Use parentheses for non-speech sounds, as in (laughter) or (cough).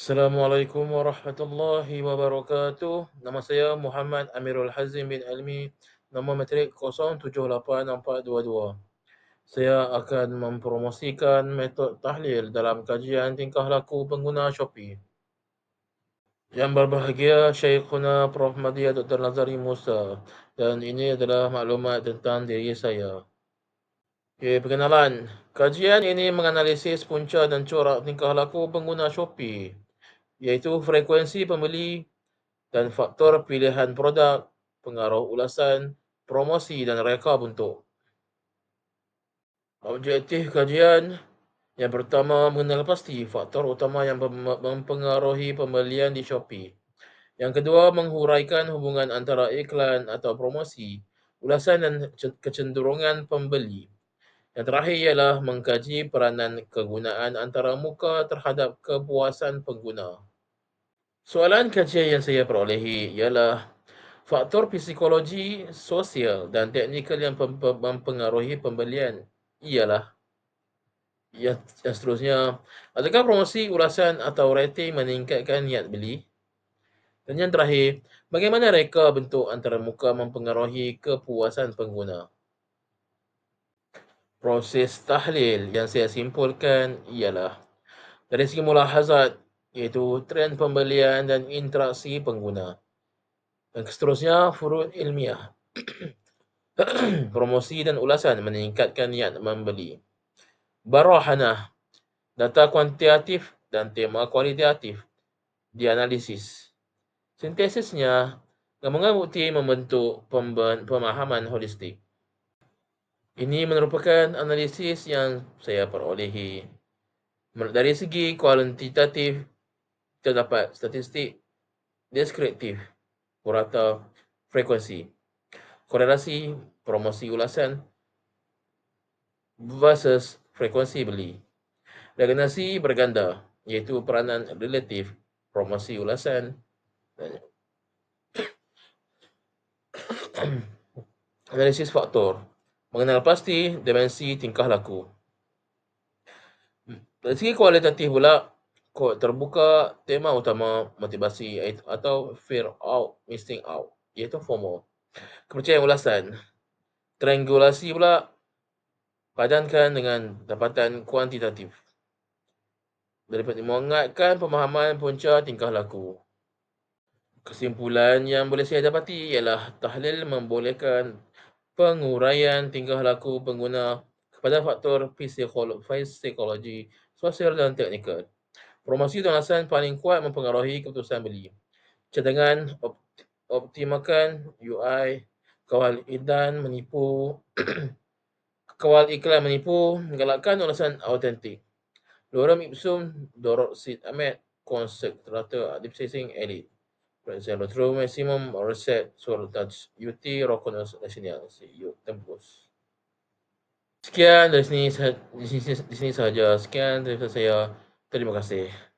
Assalamualaikum warahmatullahi wabarakatuh. Nama saya Muhammad Amirul Hazim bin Almi. Nombor matrik 078422. Saya akan mempromosikan metod tahlil dalam kajian tingkah laku pengguna Shopee. Yang berbahagia Syekhuna Prof. Madya Dr. Nazari Musa dan ini adalah maklumat tentang diri saya. Okay, perkenalan. Kajian ini menganalisis punca dan corak tingkah laku pengguna Shopee iaitu frekuensi pembeli dan faktor pilihan produk, pengaruh ulasan, promosi dan reka bentuk. Objektif kajian yang pertama mengenal pasti faktor utama yang mempengaruhi pembelian di Shopee. Yang kedua menghuraikan hubungan antara iklan atau promosi, ulasan dan kecenderungan pembeli. Yang terakhir ialah mengkaji peranan kegunaan antara muka terhadap kepuasan pengguna. Soalan kajian yang saya perolehi ialah faktor psikologi, sosial dan teknikal yang mempengaruhi pembelian ialah yang, yang seterusnya, adakah promosi, ulasan atau rating meningkatkan niat beli? Dan yang terakhir, bagaimana reka bentuk antara muka mempengaruhi kepuasan pengguna? Proses tahlil yang saya simpulkan ialah dari segi mulahazat iaitu trend pembelian dan interaksi pengguna. Dan seterusnya, furud ilmiah. (clears throat) Promosi dan ulasan meningkatkan niat membeli. Barahanah, data kuantitatif dan tema kualitatif dianalisis. Sintesisnya, gabungan bukti membentuk pemahaman holistik. Ini merupakan analisis yang saya perolehi. Dari segi kuantitatif, kita dapat statistik deskriptif purata frekuensi korelasi promosi ulasan versus frekuensi beli. Regenerasi berganda iaitu peranan relatif promosi ulasan. (coughs) Analisis faktor. Mengenal pasti dimensi tingkah laku. Dari segi kualitatif pula kod terbuka tema utama motivasi atau fear out missing out iaitu FOMO. Kepercayaan ulasan. Triangulasi pula padankan dengan dapatan kuantitatif. Dapat mengingatkan pemahaman punca tingkah laku. Kesimpulan yang boleh saya dapati ialah tahlil membolehkan penguraian tingkah laku pengguna kepada faktor psikologi, sosial dan teknikal. Promosi dan alasan paling kuat mempengaruhi keputusan beli. Cadangan optimalkan UI, kawal idan menipu, (clears throat) kawal iklan menipu, menggalakkan ulasan autentik. Lorem ipsum dorot sit amet konsep terata advertising elite. Present true maximum reset sur touch UT rokonus nasional si tembus. Sekian dari sini, sini, di sini sahaja. Sekian dari saya. Terima kasih.